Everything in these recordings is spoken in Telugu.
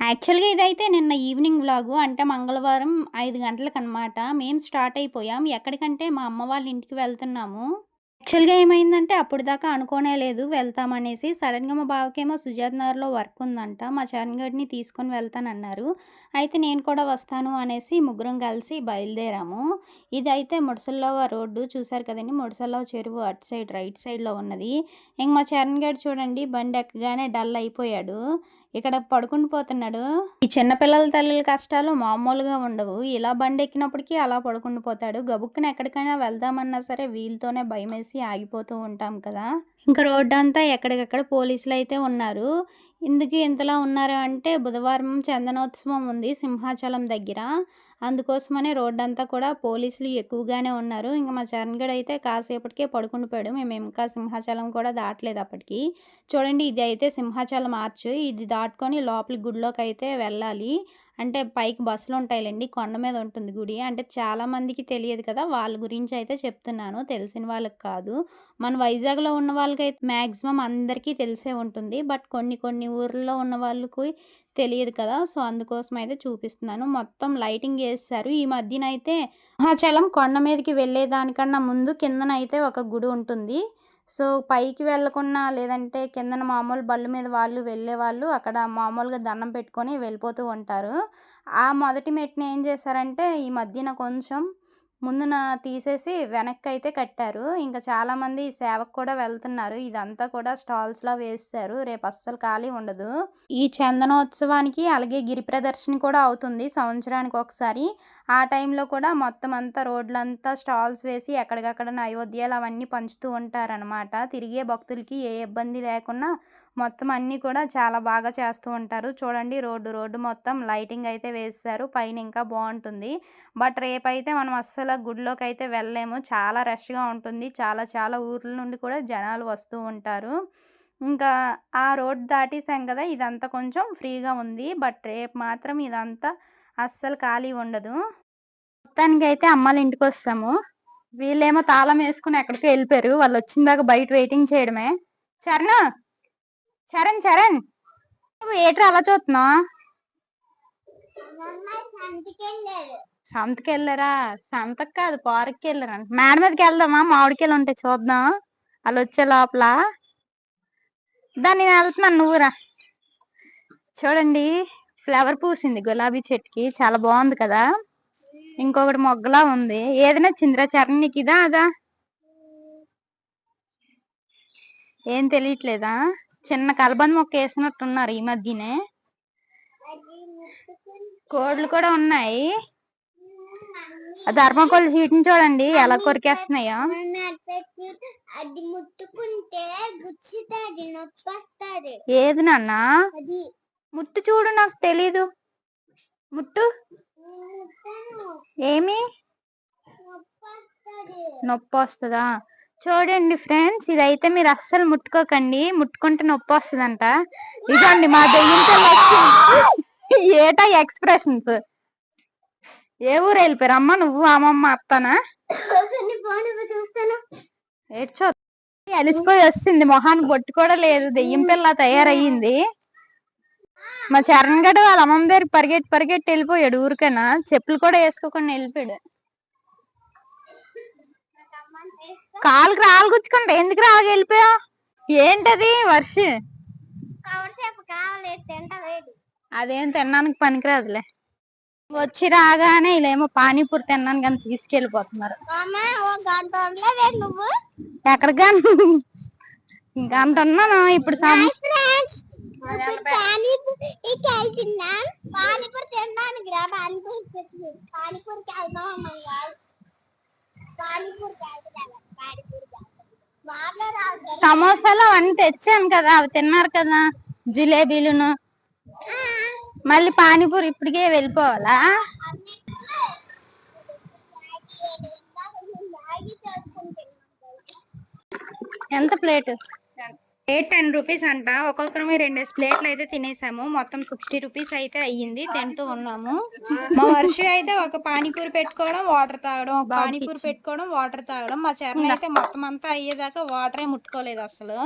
యాక్చువల్గా ఇదైతే నిన్న ఈవినింగ్ వ్లాగు అంటే మంగళవారం ఐదు గంటలకు అనమాట మేము స్టార్ట్ అయిపోయాం. ఎక్కడికంటే మా అమ్మ వాళ్ళ ఇంటికి వెళ్తున్నాము. యాక్చువల్గా ఏమైందంటే అప్పుడు దాకా అనుకోనే లేదు వెళ్తామనేసి సడన్గా మా బావకేమో సుజాత్ నగర్లో వర్క్ ఉందంట మా చరణ్గడిని తీసుకొని వెళ్తానన్నారు. అయితే నేను కూడా వస్తాను అనేసి ముగ్గురం కలిసి బయలుదేరాము. ఇదైతే ముడసల్లవ రోడ్డు చూసారు కదండి? ముడసల్లవ చెరువు అటు సైడ్ రైట్ సైడ్లో ఉన్నది. ఇంక మా చరణ్గడి చూడండి బండి ఎక్కగానే డల్ అయిపోయాడు. ఇక్కడ పడుకుని పోతున్నాడు. ఈ చిన్నపిల్లల తల్లుల కష్టాలు మామూలుగా ఉండవు. ఇలా బండి ఎక్కినప్పటికీ అలా పడుకుని పోతాడు. గబుక్కున ఎక్కడికైనా వెళ్దామన్నా సరే వీళ్ళతోనే భయం వేసి ఆగిపోతూ ఉంటాం కదా. ఇంకా రోడ్డు అంతా ఎక్కడికక్కడ పోలీసులు అయితే ఉన్నారు. ఎందుకు ఇంతలా ఉన్నారు అంటే బుధవారం చందనోత్సవం ఉంది సింహాచలం దగ్గర. అందుకోసమనే రోడ్డు అంతా కూడా పోలీసులు ఎక్కువగానే ఉన్నారు. ఇంకా మా చరణ్గడ్ అయితే కాసేపటికే పడుకుండిపోయాడు. మేము ఇంకా సింహాచలం కూడా దాటలేదు అప్పటికి. చూడండి ఇది అయితే సింహాచలం ఆర్చ్. ఇది దాటుకొని లోపలి గుడిలోకి అయితే వెళ్ళాలి. అంటే పైకి బస్సులు ఉంటాయిలేండి కొండ మీద ఉంటుంది గుడి. అంటే చాలామందికి తెలియదు కదా వాళ్ళ గురించి అయితే చెప్తున్నాను. తెలిసిన వాళ్ళకి కాదు. మన వైజాగ్లో ఉన్న వాళ్ళకైతే మ్యాక్సిమం అందరికీ తెలిసే ఉంటుంది. బట్ కొన్ని కొన్ని ఊర్లలో ఉన్న వాళ్ళకి తెలియదు కదా సో అందుకోసం అయితే చూపిస్తున్నాను. మొత్తం లైటింగ్ వేస్తారు ఈ మధ్యన అయితే సింహాచలం కొండ మీదకి వెళ్ళేదానికన్నా ముందు కిందనైతే ఒక గుడి ఉంటుంది. సో పైకి వెళ్ళకుండా లేదంటే కిందన మామూలు బళ్ళు మీద వాళ్ళు వెళ్ళే వాళ్ళు అక్కడ మామూలుగా దండం పెట్టుకొని వెళ్ళిపోతూ ఉంటారు. ఆ మొదటి మెట్టుని ఏం చేశారంటే ఈ మధ్యన కొంచెం ముందున తీసేసి వెనక్కి అయితే కట్టారు. ఇంకా చాలామంది సేవకు కూడా వెళ్తున్నారు. ఇదంతా కూడా స్టాల్స్లో వేస్తారు రేపు అస్సలు ఖాళీ ఉండదు. ఈ చందనోత్సవానికి అలాగే గిరి ప్రదర్శన కూడా అవుతుంది సంవత్సరానికి ఒకసారి. ఆ టైంలో కూడా మొత్తం అంతా రోడ్లంతా స్టాల్స్ వేసి ఎక్కడికక్కడ నైవేద్యాలు అవన్నీ పంచుతూ ఉంటారనమాట తిరిగే భక్తులకి ఏ ఇబ్బంది లేకుండా మొత్తం అన్నీ కూడా చాలా బాగా చేస్తూ ఉంటారు. చూడండి రోడ్డు రోడ్డు మొత్తం లైటింగ్ అయితే వేస్తారు పైన ఇంకా బాగుంటుంది. బట్ రేపైతే మనం అస్సలు గుడిలోకి అయితే వెళ్ళలేము. చాలా రష్గా ఉంటుంది. చాలా చాలా ఊర్ల నుండి కూడా జనాలు వస్తూ ఉంటారు. ఇంకా ఆ రోడ్ దాటేసాం కదా ఇదంతా కొంచెం ఫ్రీగా ఉంది. బట్ రేపు మాత్రం ఇదంతా అస్సలు ఖాళీ ఉండదు. మొత్తానికి అయితే అమ్మాళ్ళ ఇంటికి వస్తాము. వీళ్ళేమో తాళం వేసుకుని ఎక్కడికి వెళ్ళిపోయారు. వాళ్ళు వచ్చిన దాకా బయట వెయిటింగ్ చేయడమే. చరణ! చరణ్ చరణ్. నువ్వు ఏట్రా అలా చూస్తున్నావు? సంతకి వెళ్ళారా సంతకు కాదు పార్క్కి వెళ్ళారా మేడ మీదకి వెళ్దామా? మామిడికాయలు ఉంటే చూద్దాం. వాళ్ళు వచ్చే లోపల. దాన్ని నేను వెళ్తున్నాను నువ్వురా చూడండి ఫ్లవర్ పూసింది గులాబీ చెట్టుకి. చాలా బాగుంది కదా? ఇంకొకటి మొగ్గలా ఉంది. ఏది నచ్చిందిరా చరణ్ నీకు? ఇదా అదా? ఏం తెలియట్లేదా? చిన్న కలబంద మొక్క వేసినట్టున్నారు ఈ మధ్యనే. కోడ్లు కూడా ఉన్నాయి. ఆ ధర్మకోల్ చీటిని చూడండి ఎలా కొరికేస్తున్నాయో. అది ముట్టుకుంటే గుచ్చుతాది నొప్పి వస్తుంది ఏది నాన్న? ముట్టు చూడు నాకు తెలీదు. ముట్టు. ఏమి? నొప్పి వస్తుందా చూడండి ఫ్రెండ్స్ ఇదైతే మీరు అస్సలు ముట్టుకోకండి. ముట్టుకుంటే నొప్పి వస్తుందంట. ఇదండి మా దెయ్యం పిల్ల వచ్చింది. ఏటా ఎక్స్ప్రెషన్స్? ఏ ఊరు వెళ్ళిపోయారు? అమ్మ నువ్వు అమ్మమ్మ అత్తనా? ఏడ్చో అలిసిపోయి వస్తుంది. మొహానికి బొట్టు కూడా లేదు. దెయ్యం పిల్ల తయారయ్యింది. మా చరణ్ గడు వాళ్ళ అమ్మమ్మ దగ్గర పరిగెట్టి పరిగెట్టి వెళ్ళిపోయాడు ఊరికైనా. చెప్పులు కూడా వేసుకోకుండా వెళ్ళిపోయాడు. కాలుకి రాళ్ళు గుచ్చుకుంటా ఎందుకు రాగా వెళ్ళిపోయా ఏంటది వర్ష? అదేం తినడానికి పనికిరాదులే. వచ్చి రాగానే వీళ్ళేమో పానీపూరి తిన్నాను కానీ తీసుకెళ్ళిపోతున్నారు. నువ్వు. ఎక్కడికి ఇంకా అంత ఉన్నాను ఇప్పుడు పానీపూరి తినడానికి రా పానీపూరి తెచ్చు పానీపూరికి వెళ్దాం అమ్మాయి పానీపూరికి వెళ్తున్నాం పానీపూరికి వాళ్ళే రాదు సమోసాలు అవన్నీ తెచ్చాం కదా అవి తిన్నారు కదా జిలేబీలును. మళ్ళీ పానీపూరి ఇప్పటికే వెళ్ళిపోవాలా? ఎంత ప్లేట్? ప్లేట్ టెన్ రూపీస్ అంట. ఒక్కొక్కరు రెండేసి ప్లేట్లు అయితే తినేసాము. మొత్తం సిక్స్టీ రూపీస్ అయితే అయ్యింది. తింటూ ఉన్నాము. మా వర్ష అయితే ఒక పానీపూరి పెట్టుకోవడం వాటర్ తాగడం ఒక పానీపూరి పెట్టుకోవడం వాటర్ తాగడం. మా చరణ్ అయితే మొత్తం అంతా అయ్యేదాకా వాటరే ముట్టుకోలేదు అసలు.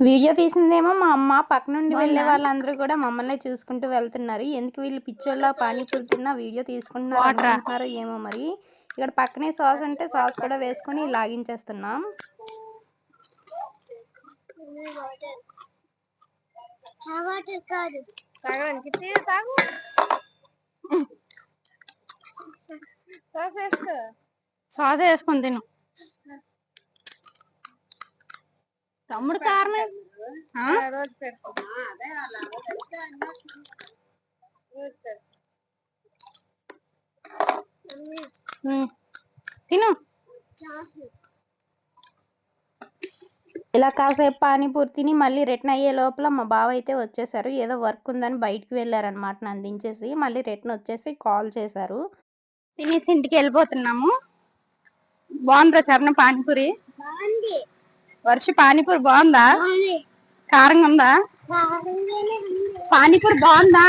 వీడియో తీసిందేమో మా అమ్మ. పక్క నుండి వెళ్ళే వాళ్ళందరూ కూడా మమ్మల్ని చూసుకుంటూ వెళ్తున్నారు. ఎందుకు వీళ్ళు పిక్చర్లో పానీపూరి తిన్నా వీడియో తీసుకుంటున్నారు ఏమో మరి. ఇక్కడ పక్కనే సాస్ ఉంటే సాస్ కూడా వేసుకొని లాగించేస్తున్నాం. ఆ వాటర్ కాదు తాగడానికి తీ తాగు సాస్ వేసుకో సాస్ వేసుకొని తిను. తమ్ముడు కారణం రోజు తిను. ఇలా కాసేపు పానీపూరి తిని మళ్ళీ రిటర్న్ అయ్యే లోపల మా బావ అయితే వచ్చేసారు. ఏదో వర్క్ ఉందని బయటికి వెళ్ళారనమాట నన్ను దించేసి. మళ్ళీ రిటర్న్ వచ్చేసి కాల్ చేశారు. తినేసి ఇంటికి వెళ్ళిపోతున్నాము. బాగుందా చరణ పానీపూరి? వర్ష పానీపూరి బాగుందా? కారంగా ఉందా? పానీపూరి బాగుంది.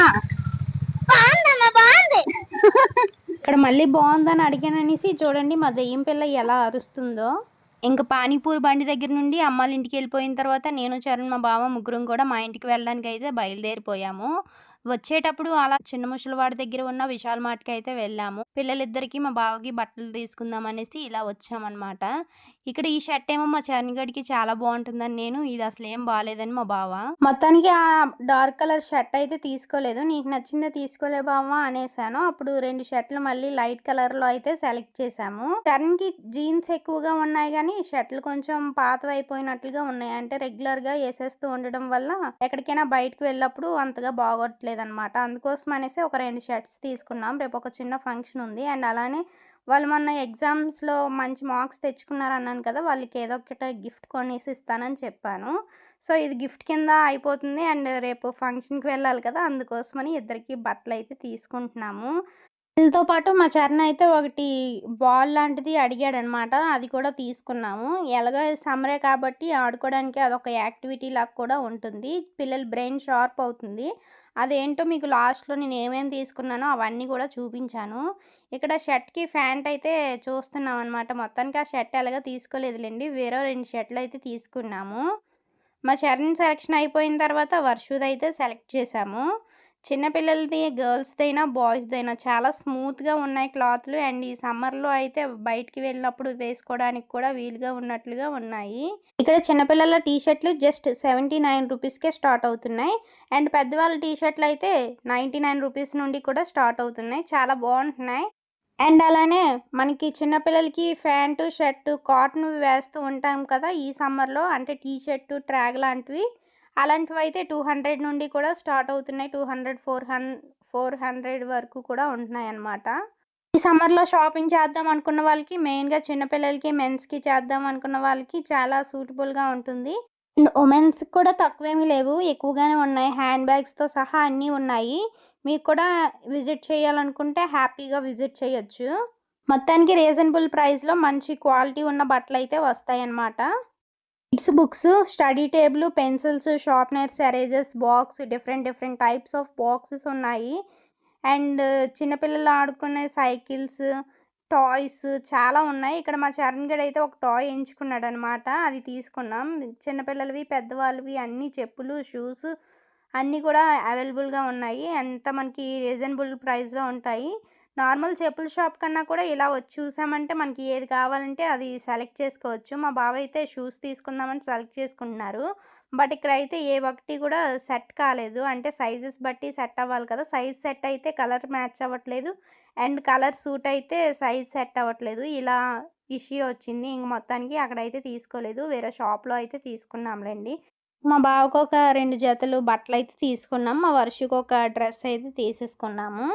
ఇక్కడ మళ్ళీ బాగుందని అడిగాననేసి చూడండి మా దెయ్యం పిల్ల ఎలా అరుస్తుందో. ఇంకా పానీపూరి బండి దగ్గర నుండి అమ్మాళ్ళ ఇంటికి వెళ్ళిపోయిన తర్వాత నేను చరణ్ మా బావ ముగ్గురం కూడా మా ఇంటికి వెళ్ళడానికి అయితే బయలుదేరిపోయాము. వచ్చేటప్పుడు అలా చిన్న ముసలివాడి దగ్గర ఉన్న విశాల్ మార్ట్కి అయితే వెళ్ళాము. పిల్లలిద్దరికి మా బావకి బట్టలు తీసుకుందాం అనేసి ఇలా వచ్చామన్నమాట. ఇక్కడ ఈ షర్ట్ ఏమో మా చరణ్ చాలా బాగుంటుందని నేను ఇది అసలు ఏం బాగాలేదని మా బావ. మొత్తానికి ఆ డార్క్ కలర్ షర్ట్ అయితే తీసుకోలేదు నీకు నచ్చిందే తీసుకోలే బావా అనేసాను. అప్పుడు రెండు షర్ట్లు మళ్ళీ లైట్ కలర్లో అయితే సెలెక్ట్ చేసాము చరణ్కి జీన్స్ ఎక్కువగా ఉన్నాయి కానీ షర్ట్లు కొంచెం పాతవైపోయినట్లుగా ఉన్నాయి. అంటే రెగ్యులర్గా వేసేస్తూ ఉండడం వల్ల ఎక్కడికైనా బయటకు వెళ్ళినప్పుడు అంతగా బాగోట్లేదు అనమాట అందుకోసం అనేసి ఒక రెండు షర్ట్స్ తీసుకున్నాం. రేపు ఒక చిన్న ఫంక్షన్ ఉంది. అండ్ అలానే వాళ్ళు మొన్న ఎగ్జామ్స్లో మంచి మార్క్స్ తెచ్చుకున్నారు అన్నాను కదా! వాళ్ళకి ఏదో ఒకటి గిఫ్ట్ కొనేసి ఇస్తానని చెప్పాను. సో ఇది గిఫ్ట్ కింద అయిపోతుంది అండ్ రేపు ఫంక్షన్కి వెళ్ళాలి కదా! అందుకోసమని ఇద్దరికి బట్టలు అయితే తీసుకుంటున్నాము. వీళ్ళతో పాటు మా చరణ్ అయితే ఒకటి బాల్ లాంటిది అడిగాడు అనమాట అది కూడా తీసుకున్నాము. ఎలాగో సమ్మరే కాబట్టి ఆడుకోవడానికి అదొక యాక్టివిటీ లాగా కూడా ఉంటుంది. పిల్లల బ్రెయిన్ షార్ప్ అవుతుంది. అదేంటో మీకు లాస్ట్లో నేను ఏమేమి తీసుకున్నానో అవన్నీ కూడా చూపించాను. ఇక్కడ షర్ట్కి ప్యాంట్ అయితే చూస్తున్నాం అనమాట మొత్తానికి ఆ షర్ట్ ఎలాగో తీసుకోలేదులేండి. వేరే రెండు షర్ట్లు అయితే తీసుకున్నాము. మా చరణ్ సెలెక్షన్ అయిపోయిన తర్వాత వర్షుదైతే సెలెక్ట్ చేసాము చిన్నపిల్లలది గర్ల్స్దైనా బాయ్స్దైనా చాలా స్మూత్గా ఉన్నాయి క్లాత్లు. అండ్ ఈ సమ్మర్లో అయితే బయటికి వెళ్ళినప్పుడు వేసుకోవడానికి కూడా వీలుగా ఉన్నట్లుగా ఉన్నాయి. ఇక్కడ చిన్నపిల్లల టీ షర్ట్లు జస్ట్ సెవెంటీ నైన్ రూపీస్కే స్టార్ట్ అవుతున్నాయి. అండ్ పెద్దవాళ్ళ టీ షర్ట్లు అయితే నైంటీ నైన్ రూపీస్ నుండి కూడా స్టార్ట్ అవుతున్నాయి. చాలా బాగుంటున్నాయి. అండ్ అలానే మనకి చిన్నపిల్లలకి ప్యాంటు షర్టు కాటన్ వేస్తూ ఉంటాం కదా ఈ సమ్మర్లో. అంటే టీ షర్టు ట్రాగ్ లాంటివి. అలాంటివి అయితే టూ హండ్రెడ్ నుండి కూడా స్టార్ట్ అవుతున్నాయి. టూ హండ్రెడ్ ఫోర్ హన్ ఫోర్ హండ్రెడ్ వరకు కూడా ఉంటున్నాయి అన్నమాట ఈ సమ్మర్లో షాపింగ్ చేద్దాం అనుకున్న వాళ్ళకి మెయిన్గా చిన్నపిల్లలకి మెన్స్కి చేద్దాం అనుకున్న వాళ్ళకి చాలా సూటబుల్గా ఉంటుంది. అండ్ ఉమెన్స్ కూడా తక్కువేమీ లేవు ఎక్కువగానే ఉన్నాయి. హ్యాండ్ బ్యాగ్స్తో సహా అన్నీ ఉన్నాయి. మీకు కూడా విజిట్ చేయాలనుకుంటే హ్యాపీగా విజిట్ చేయొచ్చు. మొత్తానికి రీజనబుల్ ప్రైస్లో మంచి క్వాలిటీ ఉన్న బట్టలు అయితే వస్తాయి అన్నమాట kids books study table pencils sharpeners erasers box different different types of boxes ఉన్నాయి. అండ్ uh, చిన్నపిల్లలు ఆడుకునే సైకిల్స్ టాయ్స్ చాలా ఉన్నాయి. ఇక్కడ మా చరణ్ గడ్ అయితే ఒక టాయ్ ఎంచుకున్నాడు అనమాట అది తీసుకున్నాం. చిన్నపిల్లలవి పెద్దవాళ్ళవి అన్ని చెప్పులు షూస్ అన్నీ కూడా అవైలబుల్గా ఉన్నాయి. అంత మనకి రీజనబుల్ ప్రైస్లో ఉంటాయి. నార్మల్ చెప్పుల షాప్ కన్నా కూడా ఇలా వచ్చి చూసామంటే మనకి ఏది కావాలంటే అది సెలెక్ట్ చేసుకోవచ్చు. మా బావ అయితే షూస్ తీసుకుందామని సెలెక్ట్ చేసుకుంటున్నారు. బట్ ఇక్కడ అయితే ఏ ఒకటి కూడా సెట్ కాలేదు. అంటే సైజెస్ బట్టి సెట్ అవ్వాలి కదా. సైజ్ సెట్ అయితే కలర్ మ్యాచ్ అవ్వట్లేదు. అండ్ కలర్ సూట్ అయితే సైజ్ సెట్ అవ్వట్లేదు. ఇలా ఇష్యూ వచ్చింది. ఇంక మొత్తానికి అక్కడైతే తీసుకోలేదు. వేరే షాప్లో అయితే తీసుకున్నాంలేండి మా బావకు ఒక రెండు జతలు బట్టలు అయితే తీసుకున్నాం. మా వర్షకు ఒక డ్రెస్ అయితే తీసేసుకున్నాము.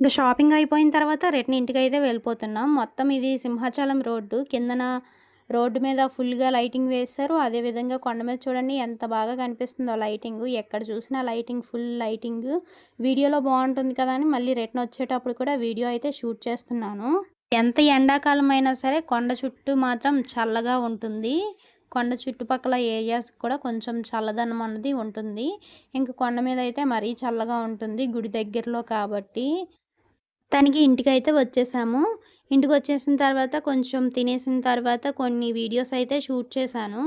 ఇంకా షాపింగ్ అయిపోయిన తర్వాత రిటర్న్ ఇంటికి అయితే వెళ్ళిపోతున్నాం. మొత్తం ఇది సింహాచలం రోడ్డు. కిందన రోడ్డు మీద ఫుల్గా లైటింగ్ వేశారు. అదేవిధంగా కొండ మీద చూడండి ఎంత బాగా కనిపిస్తుందో లైటింగ్. ఎక్కడ చూసినా లైటింగ్ ఫుల్ లైటింగ్. వీడియోలో బాగుంటుంది కదా అని మళ్ళీ రిటర్న్ వచ్చేటప్పుడు కూడా వీడియో అయితే షూట్ చేస్తున్నాను. ఎంత ఎండాకాలం అయినా సరే కొండ చుట్టూ మాత్రం చల్లగా ఉంటుంది. కొండ చుట్టుపక్కల ఏరియాస్ కూడా కొంచెం చల్లదనం అన్నది ఉంటుంది. ఇంక కొండ మీద అయితే మరీ చల్లగా ఉంటుంది గుడి దగ్గరలో కాబట్టి. తనకి ఇంటికైతే వచ్చేసాము. ఇంటికి వచ్చేసిన తర్వాత కొంచెం తినేసిన తర్వాత కొన్ని వీడియోస్ అయితే షూట్ చేశాను.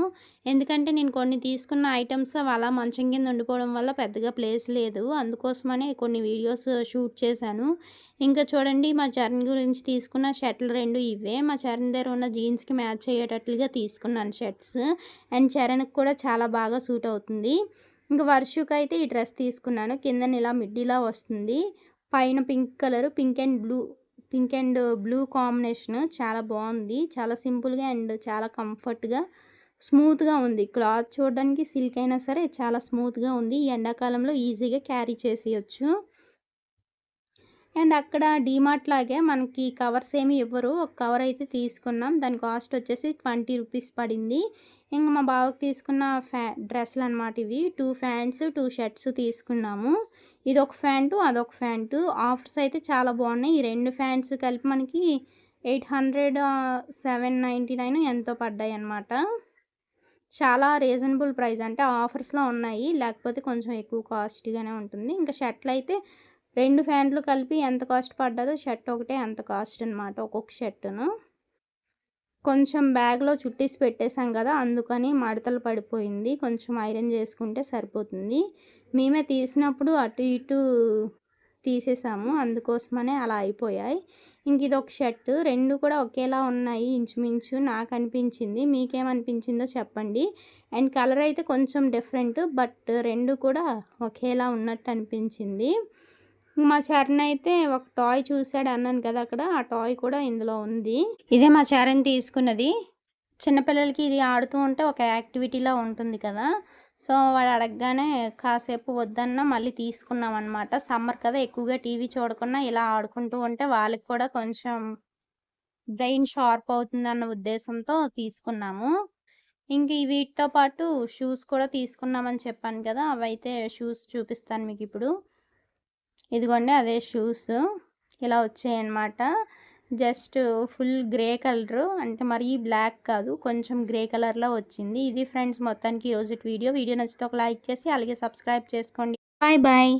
ఎందుకంటే నేను కొన్ని తీసుకున్న ఐటమ్స్ అలా మంచం కింద ఉండిపోవడం వల్ల పెద్దగా ప్లేస్ లేదు. అందుకోసమనే కొన్ని వీడియోస్ షూట్ చేశాను. ఇంకా చూడండి మా చరణ్ గురించి తీసుకున్న షర్ట్లు రెండు ఇవే. మా చరణ్ దగ్గర ఉన్న జీన్స్కి మ్యాచ్ అయ్యేటట్లుగా తీసుకున్నాను షర్ట్స్. అండ్ చరణ్కి కూడా చాలా బాగా సూట్ అవుతుంది. ఇంకా వర్షుకైతే అయితే ఈ డ్రెస్ తీసుకున్నాను. కిందన ఇలా మిడ్డీలా వస్తుంది. పైన pink colour pink and blue pink and blue combination చాలా బాగుంది. చాలా సింపుల్గా అండ్ చాలా కంఫర్ట్గా స్మూత్గా ఉంది. క్లాత్ చూడడానికి సిల్క్ అయినా సరే చాలా స్మూత్గా ఉంది. ఈ ఎండాకాలంలో ఈజీగా క్యారీ చేసేయచ్చు. అండ్ అక్కడ డీమార్ట్ లాగే మనకి కవర్స్ ఏమి ఇవ్వరు. ఒక కవర్ అయితే తీసుకున్నాం. దాని కాస్ట్ వచ్చేసి ట్వంటీ రూపీస్ పడింది. ఇంకా మా బావకి తీసుకున్న ఫ్యా డ్రెస్సులు అనమాట ఇవి. టూ ఫ్యాంట్స్ టూ షర్ట్స్ తీసుకున్నాము. ఇది ఒక ఫ్యాంటు అదొక ఫ్యాంటు. ఆఫర్స్ అయితే చాలా బాగున్నాయి. ఈ రెండు ఫ్యాంట్స్ కలిపి మనకి eight hundred seven ninety nine ఎంతో పడ్డాయి అనమాట చాలా రీజనబుల్ ప్రైస్. అంటే ఆఫర్స్లో ఉన్నాయి. లేకపోతే కొంచెం ఎక్కువ కాస్ట్గానే ఉంటుంది. ఇంకా షర్ట్లు అయితే రెండు ఫ్యాంట్లు కలిపి ఎంత కాస్ట్ పడ్డదో షర్ట్ ఒకటే అంత కాస్ట్ అనమాట ఒక్కొక్క షర్టును. కొంచెం బ్యాగ్లో చుట్టేసి పెట్టేశాం కదా అందుకని మడతలు పడిపోయింది. కొంచెం ఐరన్ చేసుకుంటే సరిపోతుంది. మేమే తీసినప్పుడు అటు ఇటు తీసేసాము అందుకోసమనే అలా అయిపోయాయి. ఇంక ఇది ఒక షర్ట్ రెండు కూడా ఒకేలా ఉన్నాయి ఇంచుమించు నాకు అనిపించింది. మీకేమనిపించిందో చెప్పండి. అండ్ కలర్ అయితే కొంచెం డిఫరెంట్ బట్ రెండు కూడా ఒకేలా ఉన్నట్టు అనిపించింది. మా చరణ్ అయితే ఒక టాయ్ చూసాడు అన్నాను కదా అక్కడ ఆ టాయ్ కూడా ఇందులో ఉంది. ఇదే మా చరణ్ తీసుకున్నది. చిన్నపిల్లలకి ఇది ఆడుతూ ఉంటే ఒక యాక్టివిటీలా ఉంటుంది కదా. సో వాడు అడగగానే కాసేపు వద్దన్నా మళ్ళీ తీసుకున్నాం అనమాట సమ్మర్ కదా ఎక్కువగా టీవీ చూడకుండా ఇలా ఆడుకుంటూ ఉంటే వాళ్ళకి కూడా కొంచెం బ్రెయిన్ షార్ప్ అవుతుంది అన్న ఉద్దేశంతో తీసుకున్నాము. ఇంక వీటితో పాటు షూస్ కూడా తీసుకున్నామని చెప్పాను కదా అవైతే షూస్ చూపిస్తాను మీకు ఇప్పుడు. ఇదిగోండి అదే షూస్. ఇలా వచ్చాయన్నమాట. Just full grey colour. అంటే మరీ బ్లాక్ కాదు కొంచెం గ్రే కలర్లో వచ్చింది. ఇది ఫ్రెండ్స్ మొత్తానికి ఈరోజు వీడియో. వీడియో నచ్చితే ఒక లైక్ చేసి అలాగే సబ్స్క్రైబ్ చేసుకోండి. Bye bye.